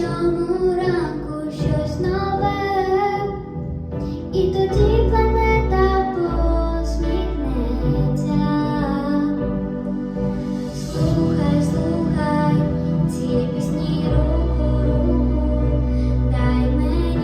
цьому ранку щось нове, і тоді планета посміхнеться. Слухай, слухай, ці пісні руку, дай мені